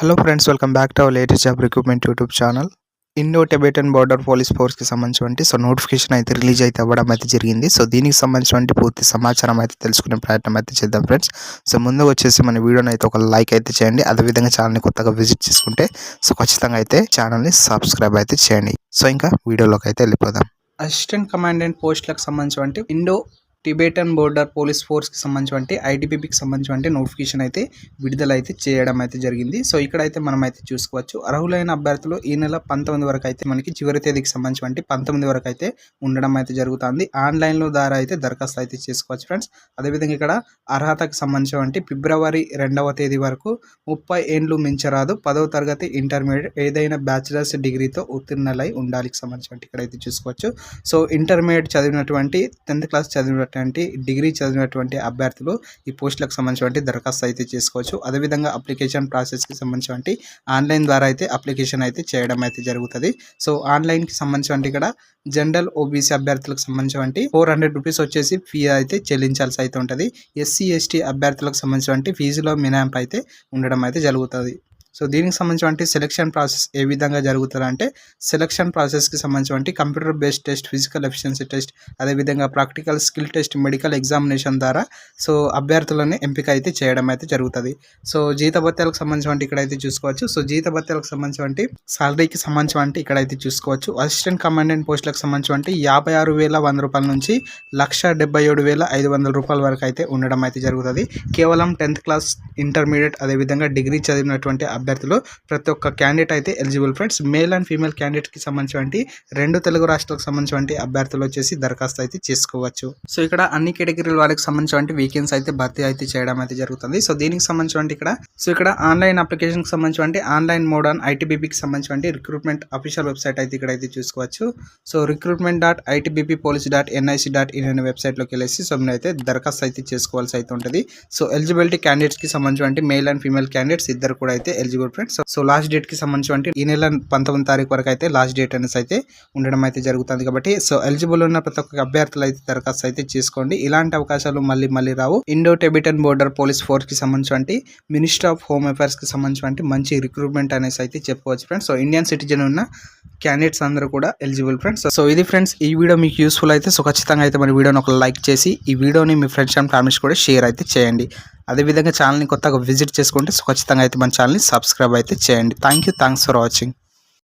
Hello friends welcome back to our latest job recruitment YouTube channel Indo Tibetan border police ఫోర్స్కి సంబంధించి so notification అయితే release అయితే అవ్వడం అయితే జరిగింది. సో దీనికి సంబంధించిన పూర్తి సమాచారం అయితే తెలుసుకునే ప్రయత్నం అయితే చేద్దాం ఫ్రెండ్స్ సో ముందు వచ్చేసి మన వీడియోని అయితే ఒక లైక్ అయితే చేయండి. అదేవిధంగా ఛానల్ని కొత్తగా విజిట్ చేసుకుంటే సో ఖచ్చితంగా అయితే ఛానల్ని సబ్స్క్రైబ్ అయితే చేయండి. సో ఇంకా వీడియోలోకి అయితే వెళ్ళిపోదాం. అసిస్టెంట్ కమాండెంట్ పోస్టులకు సంబంధించి ఇండో టిబెటన్ బోర్డర్ పోలీస్ ఫోర్స్కి సంబంధించి ఐటీబీపీకి సంబంధించి నోటిఫికేషన్ అయితే విడుదల అయితే చేయడం అయితే జరిగింది. సో ఇక్కడైతే మనం అయితే చూసుకోవచ్చు. అర్హులైన అభ్యర్థులు ఈ నెల పంతొమ్మిది వరకు అయితే మనకి చివరి తేదీకి సంబంధించి పంతొమ్మిది వరకు అయితే ఉండడం అయితే జరుగుతుంది. ఆన్లైన్లో ద్వారా అయితే దరఖాస్తు అయితే చేసుకోవచ్చు ఫ్రెండ్స్. అదేవిధంగా ఇక్కడ అర్హతకు సంబంధించి ఫిబ్రవరి రెండవ తేదీ వరకు ముప్పై ఏండ్లు మించరాదు. పదవ తరగతి ఇంటర్మీడియట్ ఏదైనా బ్యాచిలర్స్ డిగ్రీతో ఉత్తీర్ణలై ఉండాలి సంబంధించి ఇక్కడైతే చూసుకోవచ్చు. సో ఇంటర్మీడియట్ చదివినటువంటి టెన్త్ క్లాస్ చదివిన చదివినటువంటి డిగ్రీ చదివినటువంటి అభ్యర్థులు ఈ పోస్టులకు సంబంధించినటువంటి దరఖాస్తు అయితే చేసుకోవచ్చు. అదేవిధంగా అప్లికేషన్ ప్రాసెస్కి సంబంధించినటువంటి ఆన్లైన్ ద్వారా అయితే అప్లికేషన్ అయితే చేయడం అయితే జరుగుతుంది. సో ఆన్లైన్కి సంబంధించినటువంటి ఇక్కడ జనరల్ ఓబీసీ అభ్యర్థులకు సంబంధించినటువంటి ఫోర్ హండ్రెడ్ రూపీస్ వచ్చేసి ఫీ అయితే చెల్లించాల్సి అయితే ఉంటుంది. ఎస్సీ ఎస్టీ అభ్యర్థులకు సంబంధించినటువంటి ఫీజులో మినహాయింపు అయితే ఉండడం అయితే జరుగుతుంది. సో దీనికి సంబంధించి సెలక్షన్ ప్రాసెస్ ఏ విధంగా జరుగుతుంది అంటే సెలక్షన్ ప్రాసెస్కి సంబంధించి computer based test physical efficiency test అదేవిధంగా practical skill test medical examination ద్వారా సో అభ్యర్థులను ఎంపిక అయితే చేయడం అయితే జరుగుతుంది. సో జీతభత్యాలకు సంబంధించిన ఇక్కడైతే చూసుకోవచ్చు. సో జీతభత్యాలకు సంబంధించిన సాలరీకి ఇక్కడ ఇక్కడైతే చూసుకోవచ్చు. అసిస్టెంట్ కమాండెంట్ పోస్టులకు సంబంధించి యాభై ఆరు వేల వంద రూపాయల నుంచి లక్ష డెబ్బై ఏడు వేల ఐదు వందల రూపాయల వరకు అయితే ఉండడం అయితే జరుగుతుంది. కేవలం టెన్త్ క్లాస్ ఇంటర్మీడియట్ అదేవిధంగా డిగ్రీ చదివినటువంటి అభ్యర్థులు. ప్రతి ఒక్క క్యాండిడేట్ అయితే eligible friends male and female క్యాండిడేట్కి సంబంధించి రెండు తెలుగు రాష్ట్రాలకు సంబంధించి అభ్యర్థులు వచ్చేసి దరఖాస్తు అయితే చేసుకోవచ్చు. సో ఇక్కడ అన్ని కేటగిరీల వారికి సంబంధించి వీకెండ్స్ అయితే భర్తీ అయితే చేయడం అయితే జరుగుతుంది. సో దీనికి సంబంధించి ఇక్కడ సో ఇక్కడ ఆన్లైన్ అప్లికేషన్కి సంబంధించి ఆన్లైన్ మోడ్ ఆన్ ఐటీబీపీకి సంబంధించి రిక్రూట్మెంట్ అఫీషియల్ వెబ్సైట్ అయితే ఇక్కడ అయితే చూసుకోవచ్చు. So recruitment dot ITBP police dot NIC dot in అనే వెబ్సైట్లోకి వెళ్ళేసి సో మీరు అయితే దరఖాస్తు అయితే చేసుకోవాల్సి అయితే ఉంటుంది. సో ఎలిజిబిలిటీ క్యాండిడేట్స్కి సంబంధించి మేల్ అండ్ ఫీమేల్ క్యాండిడేట్స్ ఇద్దరు కూడా అయితే ఎలిజిబుల్ ఫ్రెండ్స్ సో లాస్ట్ డేట్కి సంబంధించి ఈ నెల పంతొమ్మిది తారీఖు వరకు అయితే లాస్ట్ డేట్ అనేసి అయితే ఉండడం అయితే జరుగుతుంది కాబట్టి సో ఎలిజిబుల్ ఉన్న ప్రతి ఒక్క అభ్యర్థులు అయితే దరఖాస్తు అయితే చేసుకోండి. ఇలాంటి అవకాశాలు మళ్ళీ మళ్ళీ రావు. ఇండో టెబిటన్ బోర్డర్ పోలీస్ ఫోర్స్కి సంబంధించి మినిస్టర్ ఆఫ్ హోమ్ అఫైర్స్కి సంబంధించి మంచి రిక్రూట్మెంట్ అనేసి అయితే చెప్పుకోవచ్చు ఫ్రెండ్స్ సో ఇండియన్ సిటిజన్ ఉన్న క్యాండిడేట్స్ అందరూ కూడా ఎలిజిబుల్ ఫ్రెండ్స్ సో ఇది ఫ్రెండ్స్ ఈ వీడియో మీకు యూస్ఫుల్ అయితే సో ఖచ్చితంగా అయితే మన వీడియోని ఒక లైక్ చేసి ఈ వీడియోని మీ ఫ్రెండ్స్ అండ్ ఫ్యామిలీస్ కూడా షేర్ అయితే చేయండి. అదేవిధంగా ఛానల్ని కొత్తగా విజిట్ చేసుకుంటే ఖచ్చితంగా అయితే మన ఛానల్ని సబ్స్క్రైబ్ అయితే చేయండి. Thank you thanks for watching